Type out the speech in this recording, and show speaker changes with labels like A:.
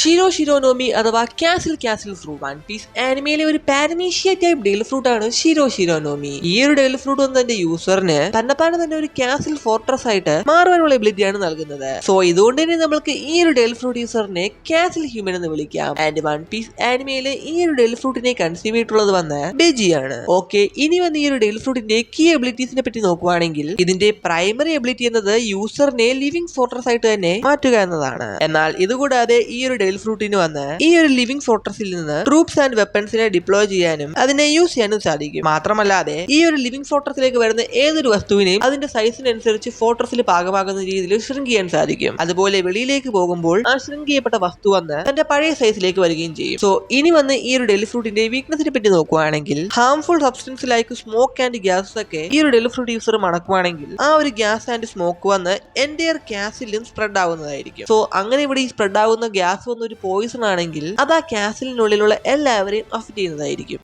A: Shiro Shironomi അഥവാ castle castle fruit One Piece ആനിമയിലെ ഒരു Paramecia type Dale fruit ആണ് Shiro ഷിരോനോമി ഈ ഒരു ഡെയിൽ ഫ്രൂട്ട് ഒന്ന് തന്റെ യൂസറിന് തന്നെപ്പാണ് തന്നെ ഒരു കാസിൽ ഫോർട്രസ് ആയിട്ട് മാറുവാനുള്ള എബിലിറ്റി ആണ് നൽകുന്നത്. സോ ഇതുകൊണ്ട് തന്നെ നമ്മൾക്ക് ഈ ഒരു ഡെയിൽ ഫ്രൂട്ട് യൂസറിനെ കാസിൽ ഹ്യൂമൻ എന്ന് വിളിക്കാം. ആൻഡ് വൺ പീസ് ആനിമയിലെ ഈ ഒരു ഡെയിൽ ഫ്രൂട്ടിനെ കൺസ്യൂം ചെയ്തിട്ടുള്ളത് വന്ന് ബെജിയാണ് ഓക്കെ ഇനി വന്ന് ഈ ഒരു ഡെയിൽ ഫ്രൂട്ടിന്റെ കീ എബിലിറ്റീസിനെ പറ്റി നോക്കുവാണെങ്കിൽ ഇതിന്റെ പ്രൈമറി എബിലിറ്റി എന്നത് യൂസറിനെ ലിവിംഗ് ഫോർട്രസ് ആയിട്ട് തന്നെ മാറ്റുക എന്നതാണ്. എന്നാൽ ഇതുകൂടാതെ ഈ ഒരു ഡെയിൽ ഫ്രൂട്ടിന് വന്ന് ഈ ഒരു ലിവിംഗ് ഫോർട്രസിൽ നിന്ന് ട്രൂപ്സ് ആൻഡ് വെപ്പൺസിനെ ഡിപ്ലോയ് ചെയ്യാനും അതിനെ യൂസ് ചെയ്യാനും സാധിക്കും. മാത്രമല്ലാതെ ഈ ഒരു ലിവിംഗ് ഫോർട്രസിലേക്ക് വരുന്ന ഏതൊരു വസ്തുവിനെയും അതിന്റെ സൈസിനനുസരിച്ച് ഫോർട്രസിൽ പാകമാകുന്ന രീതിയിൽ ഷ്രിങ്ക് ചെയ്യാൻ സാധിക്കും. അതുപോലെ വെളിയിലേക്ക് പോകുമ്പോൾ ആ ഷ്രിങ്ക് ചെയ്യപ്പെട്ട വസ്തു വന്ന് തന്റെ പഴയ സൈസിലേക്ക് വരികയും ചെയ്യും. സോ ഇനി വന്ന് ഈ ഒരു ഡെലി ഫ്രൂട്ടിന്റെ വീക്ക്നെസിനെ പറ്റി നോക്കുകയാണെങ്കിൽ harmful substance like smoke and gas ഒക്കെ ഈ ഒരു ഡെലി ഫ്രൂട്ട് യൂസർ മണക്കുവാണെങ്കിൽ ആ ഒരു ഗ്യാസ് ആൻഡ് സ്മോക്ക് വന്ന് എന്റയർ ഗ്യാസിലും സ്പ്രെഡ് ആവുന്നതായിരിക്കും. സോ അങ്ങനെ ഇവിടെ ഈ സ്പ്രെഡ് ആവുന്ന ഗ്യാസ് ഒരു പോയിസൺ ആണെങ്കിൽ അത് ആ ക്യാസിലിനുള്ളിലുള്ള എല്ലാവരെയും അഫക്റ്റ് ചെയ്യുന്നതായിരിക്കും.